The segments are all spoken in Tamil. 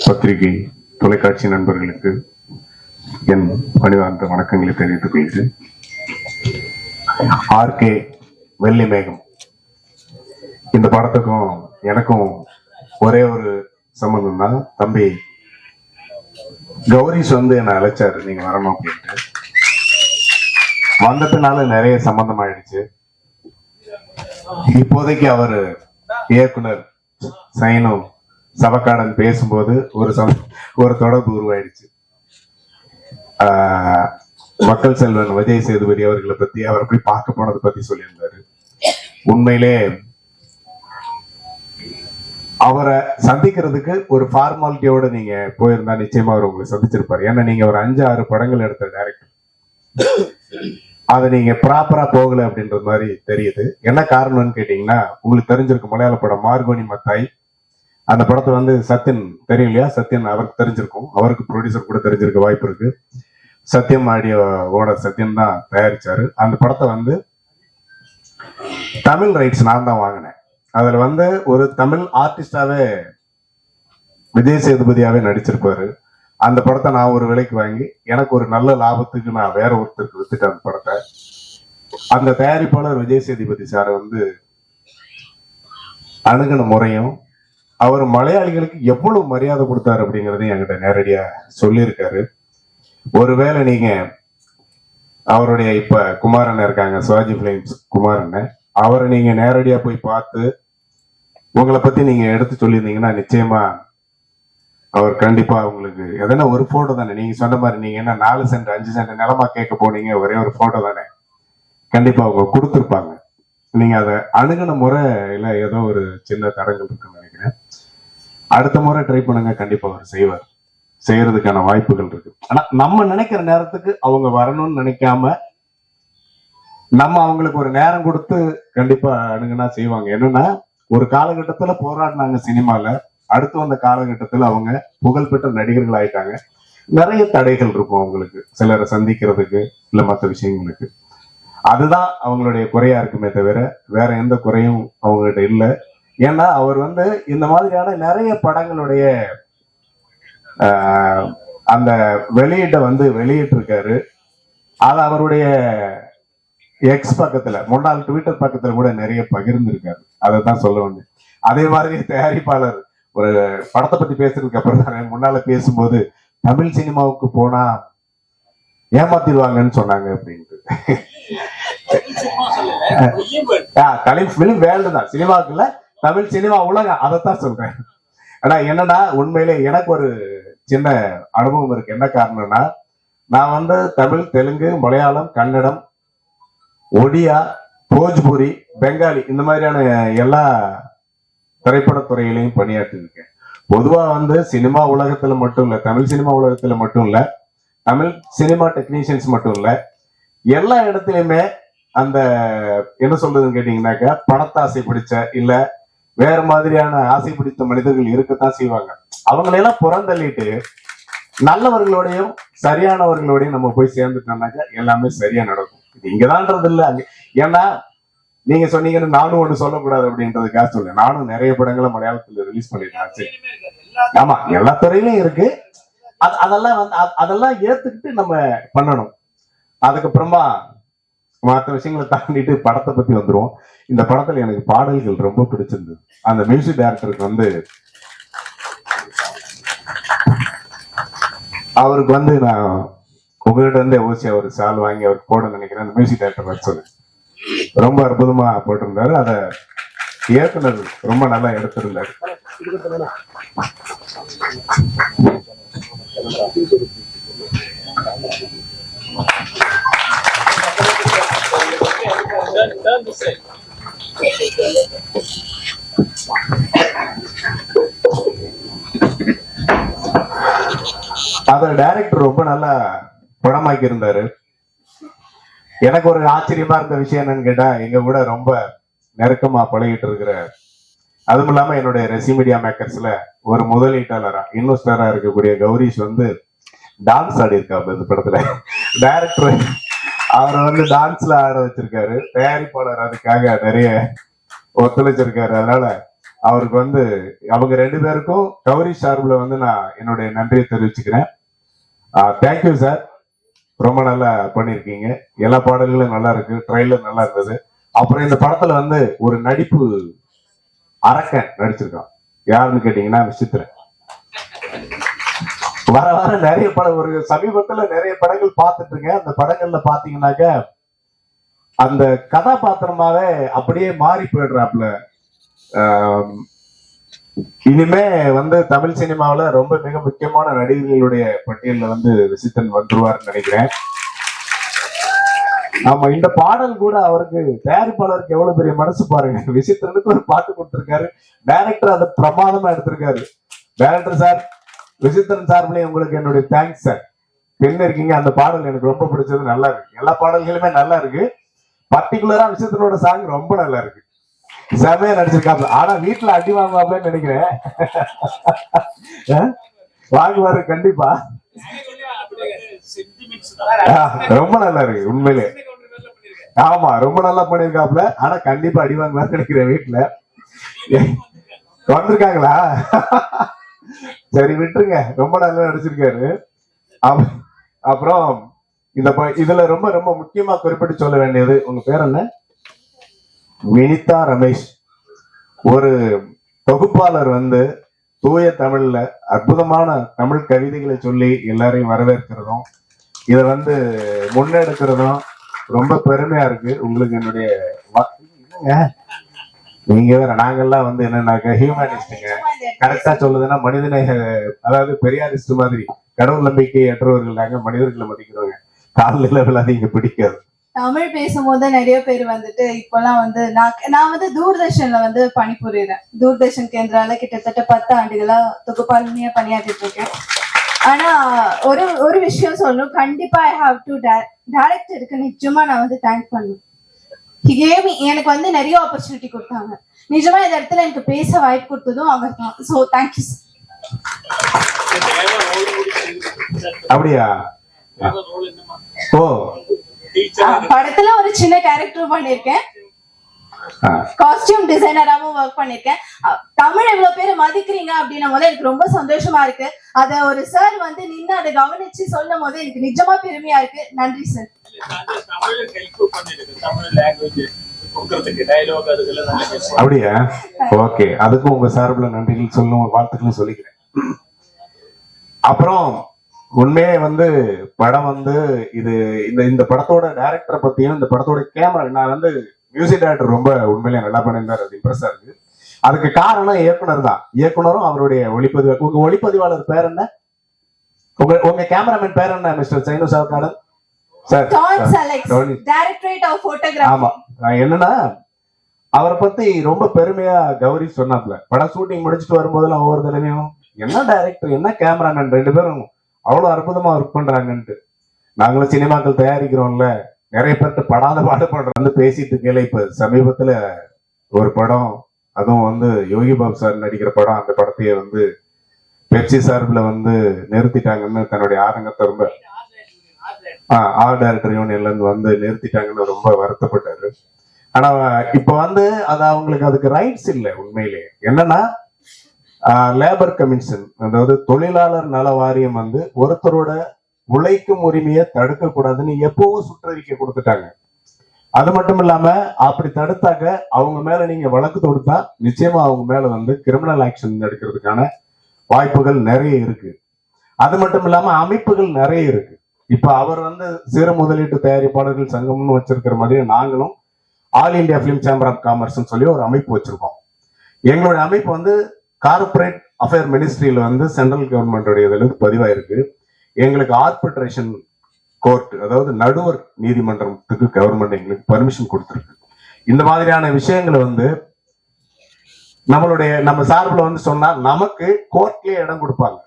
பத்திரிகை தொலைக்காட்சி நண்பர்களுக்கு என் பணிவார்ந்த வணக்கங்களை தெரிவித்துக் கொள்கிறேன். ஆர்கே வெள்ளி மேகம் இந்த படத்துக்கும் எனக்கும் ஒரே ஒரு சம்பந்தம் தான் தம்பி கௌரிஸ் வந்து என்னை அழைச்சாரு. நீங்க வரணும் அப்படின்ட்டு. வந்ததுனால நிறைய சம்பந்தம் ஆயிடுச்சு இப்போதைக்கு அவர் இயக்குனர் சைனும் சபக்காடன் பேசும்போது ஒரு சம ஒரு தொடர்பு உருவாயிடுச்சு. ஆஹ் மக்கள் செல்வன் விஜய் சேதுபதி அவர்களை பத்தி அவரை போய் பார்க்க போனதை பத்தி சொல்லியிருந்தாரு. உண்மையிலே அவரை சந்திக்கிறதுக்கு ஒரு ஃபார்மாலிட்டியோட நீங்க போயிருந்தா நிச்சயமா அவர் உங்களை சந்திச்சிருப்பாரு. ஏன்னா நீங்க ஒரு அஞ்சு ஆறு படங்கள் எடுத்த டேரக்டர் அதை நீங்க ப்ராப்பரா போகல அப்படின்றது மாதிரி தெரியுது. என்ன காரணம்னு கேட்டீங்கன்னா உங்களுக்கு தெரிஞ்சிருக்கும் மலையாள படம் மார்கோனி மத்தாய் அந்த படத்தை வந்து சத்யன் தெரியும் இல்லையா? சத்யன் அவருக்கு தெரிஞ்சிருக்கும். அவருக்கு ப்ரொடியூசர் கூட தெரிஞ்சிருக்க வாய்ப்பு இருக்கு. சத்யம் ஆடியோ ஓட சத்யன் தான் தயாரிச்சாரு. அந்த படத்தை வந்து தமிழ் ரைட்ஸ் நான் தான் வாங்கினேன். அதுல வந்து ஒரு தமிழ் ஆர்டிஸ்டாவே விஜய் சேதுபதியாவே நடிச்சிருப்பாரு. அந்த படத்தை நான் ஒரு விலைக்கு வாங்கி எனக்கு ஒரு நல்ல லாபத்துக்கு நான் வேற ஒருத்தருக்கு வித்துட்டேன் அந்த படத்தை. அந்த தயாரிப்பாளர் விஜய் சேதுபதி சார் வந்து அணுகின முறையும் அவர் மலையாளிகளுக்கு எவ்வளவு மரியாதை கொடுத்தாரு அப்படிங்கறதையும் என்கிட்ட நேரடியா சொல்லியிருக்காரு. ஒருவேளை நீங்க அவருடைய இப்ப குமாரண்ண இருக்காங்க சிவாஜி பிலிம்ஸ் குமாரண்ண அவரை நீங்க நேரடியா போய் பார்த்து உங்களை பத்தி நீங்க எடுத்து சொல்லியிருந்தீங்கன்னா நிச்சயமா அவர் கண்டிப்பா உங்களுக்கு எதனா ஒரு போட்டோ தானே நீங்க சொன்ன மாதிரி நீங்க என்ன நாலு சென்ட் அஞ்சு சென்ட் நிலமா கேட்க போனீங்க ஒரே ஒரு போட்டோ தானே? கண்டிப்பா அவங்க கொடுத்துருப்பாங்க. நீங்க அதை அணுகுன முறையில ஏதோ ஒரு சின்ன தடங்கள் இருக்குன்னு நினைக்கிறேன். அடுத்த முறை ட்ரை பண்ணுங்க கண்டிப்பா அவர் செய்வார். செய்யறதுக்கான வாய்ப்புகள் இருக்கு. ஆனா நம்ம நினைக்கிற நேரத்துக்கு அவங்க வரணும்னு நினைக்காம நம்ம அவங்களுக்கு ஒரு நேரம் கொடுத்து கண்டிப்பா அணுகுனா செய்வாங்க. என்னன்னா ஒரு காலகட்டத்துல போராடினாங்க சினிமால அடுத்து வந்த காலகட்டத்துல அவங்க புகழ்பெற்ற நடிகர்கள் ஆயிட்டாங்க நிறைய தடைகள் இருக்கும் அவங்களுக்கு. சிலரை சந்திக்கிறதுக்கு இல்ல மற்ற விஷயங்களுக்கு. அதுதான் அவங்களுடைய குறையா இருக்குமே தவிர வேற எந்த குறையும் அவங்ககிட்ட இல்லை. ஏன்னா அவர் வந்து இந்த மாதிரியான நிறைய படங்களுடைய அந்த வெளியீட்டை வந்து வெளியிட்டிருக்காரு. அது அவருடைய எக்ஸ் பக்கத்துல முன்னாள் ட்விட்டர் பக்கத்துல கூட நிறைய பகிர்ந்திருக்காரு. அதை தான் சொல்ல அதே மாதிரி தயாரிப்பாளர் ஒரு படத்தை பத்தி பேசுறதுக்கு அப்புறம் தான் முன்னால பேசும்போது தமிழ் சினிமாவுக்கு போனா ஏமாத்திடுவாங்கன்னு சொன்னாங்க அப்படின்ட்டு. தமிழ் பிலிம் வேர்ல்டு தான். சினிமாவுக்குள்ள தமிழ் சினிமா உலகம் அதைத்தான் சொல்றேன். ஆனா என்னன்னா உண்மையிலே எனக்கு ஒரு சின்ன அனுபவம் இருக்கு. என்ன காரணம்னா நான் வந்து தமிழ் தெலுங்கு மலையாளம் கன்னடம் ஒடியா போஜ்பூரி பெங்காலி இந்த மாதிரியான எல்லா திரைப்படத்துறையிலையும் பணியாற்றிருக்கேன். பொதுவா வந்து சினிமா உலகத்துல மட்டும் இல்ல தமிழ் சினிமா உலகத்துல மட்டும் இல்ல தமிழ் சினிமா டெக்னீஷியன்ஸ் மட்டும் இல்ல எல்லா இடத்துலயுமே அந்த என்ன சொல்றதுன்னு கேட்டீங்கன்னாக்கா பணத்தாசை பிடிச்ச இல்லை வேற மாதிரியான ஆசை பிடித்த மனிதர்கள் இருக்கத்தான் செய்வாங்க. அவங்களையெல்லாம் புறந்தள்ளிட்டு நல்லவர்களோடையும் சரியானவர்களோடையும் நம்ம போய் சேர்ந்துட்டோம்னாக்கா எல்லாமே சரியா நடக்கும். இது இங்கதான்றது இல்ல. அங்க ஏன்னா நீங்க சொன்னீங்கன்னு நானும் ஒண்ணு சொல்லக்கூடாது அப்படின்றதுக்காக சொல்றேன். நானும் நிறைய படங்களை மலையாளத்துல ரிலீஸ் பண்ணிட்டேன். ஆமா எல்லா துறையிலும் இருக்கு. அதெல்லாம் வந்து அதெல்லாம் ஏத்துக்கிட்டு நம்ம பண்ணணும். அதுக்கப்புறமா மற்ற விஷயங்களை தாண்டிட்டு படத்தை பத்தி வந்துருவோம். இந்த படத்துல எனக்கு பாடல்கள் ரொம்ப பிடிச்சிருந்தது. அந்த மியூசிக் டைரக்டருக்கு வந்து அவருக்கு வந்து நான் உங்ககிட்ட இருந்து ஓசி அவர் சால் வாங்கி அவருக்கு போட நினைக்கிறேன். அந்த மியூசிக் டைரக்டர் வர சொல்லு. ரொம்ப அற்புதமா போட்டிருந்தாரு. அத இயக்குனர் ரொம்ப நல்லா எடுத்திருந்தாரு. அத டைரக்டர் ரொம்ப நல்லா படமாக்கி இருந்தாரு எனக்கு ஒரு ஆச்சரியமா இருந்த விஷயம் என்னன்னு கேட்டா எங்க கூட ரொம்ப நெருக்கமா பழகிட்டு இருக்கிற அதுவும் இல்லாம என்னுடைய ரெசி மீடியா மேக்கர்ஸ்ல ஒரு முதலீட்டாளரா இன்வெஸ்டரா இருக்கக்கூடிய கௌரிஷ் வந்து டான்ஸ் ஆடி இருக்கா இந்த படத்துல. டைரக்டர் அவரை வந்து டான்ஸ்ல ஆட வச்சிருக்காரு. தயாரிப்பாளர் அதுக்காக நிறைய ஒத்துழைச்சிருக்காரு. அதனால அவருக்கு வந்து அவங்க ரெண்டு பேருக்கும் கௌரி சார்பில் வந்து நான் என்னுடைய நன்றியை தெரிவிச்சுக்கிறேன். தேங்க்யூ சார் ரொம்ப நல்லா பண்ணியிருக்கீங்க. எல்லா பாடல்களும் நல்லா இருக்கு. ட்ரெயிலர் நல்லா இருந்தது. அப்புறம் இந்த படத்துல வந்து ஒரு நடிப்பு அரக்கன் நடிச்சிருக்கான். யாருன்னு கேட்டீங்கன்னா விசித்திரன். வர வர நிறைய படம் ஒரு சமீபத்துல நிறைய படங்கள் பார்த்துட்டு இருக்கேன். அந்த படங்கள்ல பாத்தீங்கன்னாக்க அந்த கதாபாத்திரமாவே அப்படியே மாறி போயிடுறாப்புல. இனிமே வந்து தமிழ் சினிமாவுல ரொம்ப மிக முக்கியமான நடிகர்களுடைய பட்டியல்ல வந்து விசித்தன் வந்துருவார்னு நினைக்கிறேன். ஆமா இந்த பாடல் கூட அவருக்கு தயாரிப்பாளருக்கு எவ்வளவு பெரிய மனசு பாருங்க. விசித்திரனுக்கு ஒரு பாட்டு கொடுத்திருக்காரு. டைரக்டர் அதை பிரமாதமா எடுத்திருக்காரு. டைரக்டர் சார் விசித்தன் சார்பிலே உங்களுக்கு என்னுடைய தேங்க்ஸ் சார் என்ன இருக்கீங்க அந்த பாடல் எனக்கு ரொம்ப பிடிச்சது நல்லா இருக்கு. எல்லா பாடல்களுமே நல்லா இருக்கு. பர்டிகுலரா விசித்தனோட சாங் ரொம்ப நல்லா இருக்கு. செமையா நடிச்சிருக்காப்ல. ஆனா வீட்டுல அடி வாங்குவாப்லன்னு நினைக்கிறேன். வாங்குவாரு கண்டிப்பா. ரொம்ப நல்லா இருக்கு உண்மையிலே. ஆமா ரொம்ப நல்லா பண்ணிருக்காப்ல. ஆனா கண்டிப்பா அடி வாங்குவாரு நினைக்கிறேன் வீட்டுல வந்திருக்காங்களா? சரி விட்டுருங்க. ரொம்ப நல்லா நடிச்சிருக்காரு. அப்~ அப்புறம் இந்த இதுல ரொம்ப ரொம்ப முக்கியமா குறிப்பிட்டு சொல்ல வேண்டியது உங்க பேர் என்ன? வினிதா ரமேஷ். ஒரு தொகுப்பாளர் வந்து தூய தமிழ்ல அற்புதமான தமிழ் கவிதைகளை சொல்லி எல்லாரையும் வரவேற்கிறதும் இதை வந்து முன்னெடுக்கிறதும் ரொம்ப பெருமையா இருக்கு. உங்களுக்கு என்னுடைய இல்லைங்க. நீங்க வேற நாங்கெல்லாம் வந்து என்னன்னாக்க ஹியூமனிஸ்டுங்க கரெக்டா சொல்லுதுன்னா மனிதனை அதாவது பெரியாரிஸ்ட் மாதிரி கடவுள் நம்பிக்கை அற்றவர்கள் நாங்க மனிதர்களை மதிக்கிறவங்க காலில் விழாதீங்க பிடிக்காது. தமிழ் பேசும்போது நிறைய பேர் வந்துட்டு இப்பெல்லாம் வந்து நான் நான் வந்து தூர்தர்ஷன்ல வந்து பணிபுரியுறேன். தூர்தர்ஷன் கேந்திரால கிட்டத்தட்ட பத்து ஆண்டுகளா தொகுப்பாளுமையா பணியாற்றிட்டு இருக்கேன். ஆனா ஒரு ஒரு விஷயம் சொல்லணும். கண்டிப்பா ஐ ஹாவ் டு டேரக்டருக்கு நிச்சயமா நான் வந்து தேங்க் பண்ணுவேன் Me எனக்கு வந்து நிறைய ஆப்பர்ச்சுனிட்டி கொடுத்தாங்க. நிஜமா இந்த இடத்துல எனக்கு பேச வாய்ப்பு கொடுத்ததும் அவர் தான் ஸோ தேங்க்யூ அப்படியா? ஓ. படத்துல ஒரு சின்ன கேரக்டர் பண்ணியிருக்கேன் ஆ, காஸ்டியூம் டிசைனராவும் ஒர்க் பண்ணிருக்கேன். தமிழ் எவ்வளவு பேர் மதிக்கிறீங்க அப்படின்னும் போது எனக்கு ரொம்ப சந்தோஷமா இருக்கு. அத ஒரு சார் வந்து நின்னு அதை கவனிச்சு சொல்லும் போது எனக்கு நிஜமா பெருமையா இருக்கு. நன்றி சார் அப்படியா? ஓகே அதுக்கும் உங்க சார்பில் நன்றிகள் சொல்லும் வாழ்த்துக்கள் சொல்லிக்கிறேன். அப்புறம் உண்மையே வந்து படம் வந்து இது இந்த இந்த படத்தோட டேரக்டரை பத்தியும் இந்த படத்தோட கேமரா நான் வந்து மியூசிக் டேரக்டர் ரொம்ப உண்மையிலேயே நல்லா பண்ணியிருந்தார். அது இம்ப்ரெஸ்ஸா இருக்கு. அதுக்கு காரணம் இயக்குனர் தான். இயக்குனரும் அவருடைய ஒளிப்பதிவு உங்க ஒளிப்பதிவாளர் பேர் என்ன? உங்க உங்க கேமராமேன் பேர் என்ன மிஸ்டர் சைனு சாவுக்காரன் என்னன்னா அவரை பத்தி ரொம்ப பெருமையா கௌரி சொன்னாப்ல படம் ஷூட்டிங் முடிச்சுட்டு வரும்போதெல்லாம் ஒவ்வொரு தடவையும் என்ன டைரக்டர் என்ன கேமராமேன் ரெண்டு பேரும் அவ்வளவு அற்புதமா ஒர்க் பண்றாங்கன்ட்டு. நாங்களும் சினிமாக்கள் தயாரிக்கிறோம்ல. நிறைய பேர்கிட்ட படாத பாடுபடுறோம் வந்து பேசிட்டு இருக்கல இப்ப சமீபத்துல ஒரு படம் அதுவும் வந்து யோகி பாபு சார் நடிக்கிற படம் அந்த படத்தையே வந்து பெப்சி சார்பில் வந்து நிறுத்திட்டாங்கன்னு தன்னுடைய ஆதங்கத்தை ரொம்ப ஆர்ட் இருக்கிற யூனியன்ல இருந்து வந்து நிறுத்திட்டாங்கன்னு ரொம்ப வருத்தப்பட்டாரு. ஆனா இப்ப வந்து அது அவங்களுக்கு அதுக்கு ரைட்ஸ் இல்லை உண்மையிலேயே என்னன்னா லேபர் கமிஷன் அதாவது தொழிலாளர் நல வாரியம் வந்து ஒருத்தரோட உழைக்கும் உரிமையை தடுக்க கூடாதுன்னு எப்பவும் சுற்றறிக்கை கொடுத்துட்டாங்க. அது மட்டும் இல்லாம அப்படி தடுத்தாக்க அவங்க மேல நீங்க வழக்கு தொடுத்தா நிச்சயமா அவங்க மேல வந்து கிரிமினல் ஆக்ஷன் எடுக்கிறதுக்கான வாய்ப்புகள் நிறைய இருக்கு. அது மட்டும் இல்லாம அமைப்புகள் நிறைய இருக்கு. இப்ப அவர் வந்து சிறு முதலீட்டு தயாரிப்பாளர்கள் சங்கம்னு வச்சிருக்கிற மாதிரி நாங்களும் all India film chamber of காமர்ஸ்னு சொல்லி ஒரு அமைப்பு வச்சிருக்கோம். எங்களுடைய அமைப்பு வந்து கார்ப்பரேட் அஃபேர் மினிஸ்ட்ரியில வந்து சென்ட்ரல் கவர்மெண்டோடைய இதுல இருந்து பதிவாயிருக்கு. எங்களுக்கு ஆர்பிட்ரேஷன் கோர்ட் அதாவது நடுவர் நீதிமன்றத்துக்கு கவர்மெண்ட் எங்களுக்கு பர்மிஷன் கொடுத்துருக்கு. இந்த மாதிரியான விஷயங்களை வந்து நம்மளுடைய நம்ம சார்பில் வந்து சொன்னா நமக்கு கோர்ட்லயே இடம் கொடுப்பாங்க.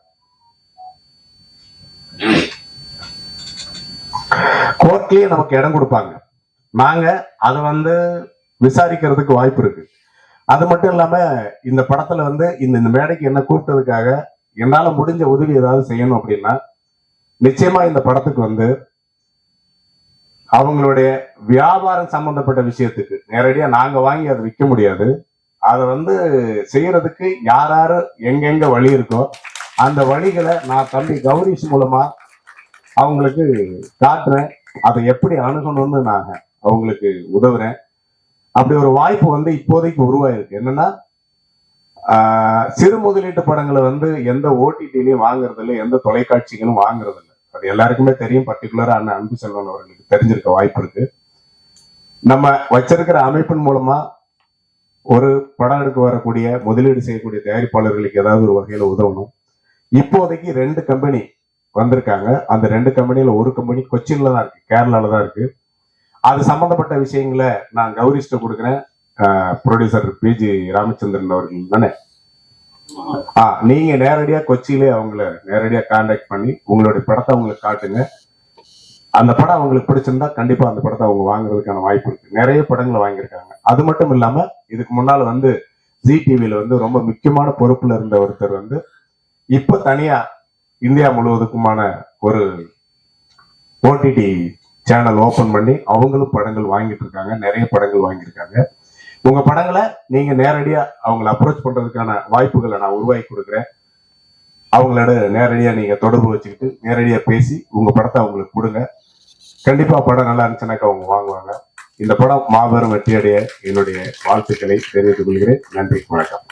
கோர்ட்லயே நமக்கு இடம் கொடுப்பாங்க. நாங்க அதை வந்து விசாரிக்கிறதுக்கு வாய்ப்பு இருக்கு. அது மட்டும் இல்லாம இந்த படத்துல வந்து இந்த இந்த மேடைக்கு என்ன கூப்பிட்டதுக்காக என்னால முடிஞ்ச உதவி ஏதாவது செய்யணும் அப்படின்னா நிச்சயமா இந்த படத்துக்கு வந்து அவங்களுடைய வியாபாரம் சம்பந்தப்பட்ட விஷயத்துக்கு நேரடியா நாங்க வாங்கி அதை விற்க முடியாது. அதை வந்து செய்யறதுக்கு யார் யாரு எங்கெங்க வழி இருக்கோ அந்த வழிகளை நான் தம்பி கௌரிஷ் மூலமா அவங்களுக்கு காட்டுறேன். அதை எப்படி அணுகணும்னு நான் அவங்களுக்கு உதவுறேன். அப்படி ஒரு வாய்ப்பு வந்து இப்போதைக்கு உருவாயிருக்கு. என்னன்னா ஆஹ், சிறு முதலீட்டு படங்களை வந்து எந்த ஓடிடிலையும் வாங்குறது இல்லை எந்த தொலைக்காட்சிகளும் வாங்குறது இல்லை அது எல்லாருக்குமே தெரியும். பர்டிகுலரா அண்ணன் அன்பு செல்வன் அவர்களுக்கு தெரிஞ்சிருக்க வாய்ப்பு இருக்கு. நம்ம வச்சிருக்கிற அமைப்பின் மூலமா ஒரு படம் எடுக்க வரக்கூடிய முதலீடு செய்யக்கூடிய தயாரிப்பாளர்களுக்கு ஏதாவது ஒரு வகையில உதவணும். இப்போதைக்கு ரெண்டு கம்பெனி வந்திருக்காங்க. அந்த ரெண்டு கம்பெனியில ஒரு கம்பெனி கொச்சின்ல தான் இருக்கு கேரளால தான் இருக்கு. அது சம்பந்தப்பட்ட விஷயங்களை நான் கௌரிஸ்ட கொடுக்குறேன். ப்ரொடியூசர் பிஜி ராமச்சந்திரன் அவர்கள் தானே? ஆ நீங்க நேரடியா கொச்சியிலே அவங்கள நேரடியா கான்டாக்ட் பண்ணி உங்களுடைய படத்தை அவங்களுக்கு காட்டுங்க. அந்த படம் அவங்களுக்கு பிடிச்சிருந்தா கண்டிப்பா அந்த படத்தை அவங்க வாங்குறதுக்கான வாய்ப்பு இருக்கு. நிறைய படங்களை வாங்கியிருக்காங்க. அது மட்டும் இல்லாம இதுக்கு முன்னால வந்து ஜி டிவியில வந்து ரொம்ப முக்கியமான பொறுப்புல இருந்த ஒருத்தர் வந்து இப்ப தனியா இந்தியா முழுவதுக்குமான ஒரு ஓடிடி சேனல் ஓபன் பண்ணி அவங்களும் படங்கள் வாங்கிட்டு இருக்காங்க நிறைய படங்கள் வாங்கியிருக்காங்க. உங்க படங்களை நீங்க நேரடியா அவங்களை அப்ரோச் பண்றதுக்கான வாய்ப்புகளை நான் உருவாக்கி கொடுக்குறேன். அவங்களோட நேரடியா நீங்க தொடர்பு வச்சுக்கிட்டு நேரடியா பேசி உங்க படத்தை அவங்களுக்கு கொடுங்க. கண்டிப்பா படம் நல்லா இருந்துச்சுனாக்கா அவங்க வாங்குவாங்க. இந்த படம் மாபெரும் வெற்றியடைய என்னுடைய வாழ்த்துக்களை தெரிவித்துக் கொள்கிறேன். நன்றி வணக்கம்.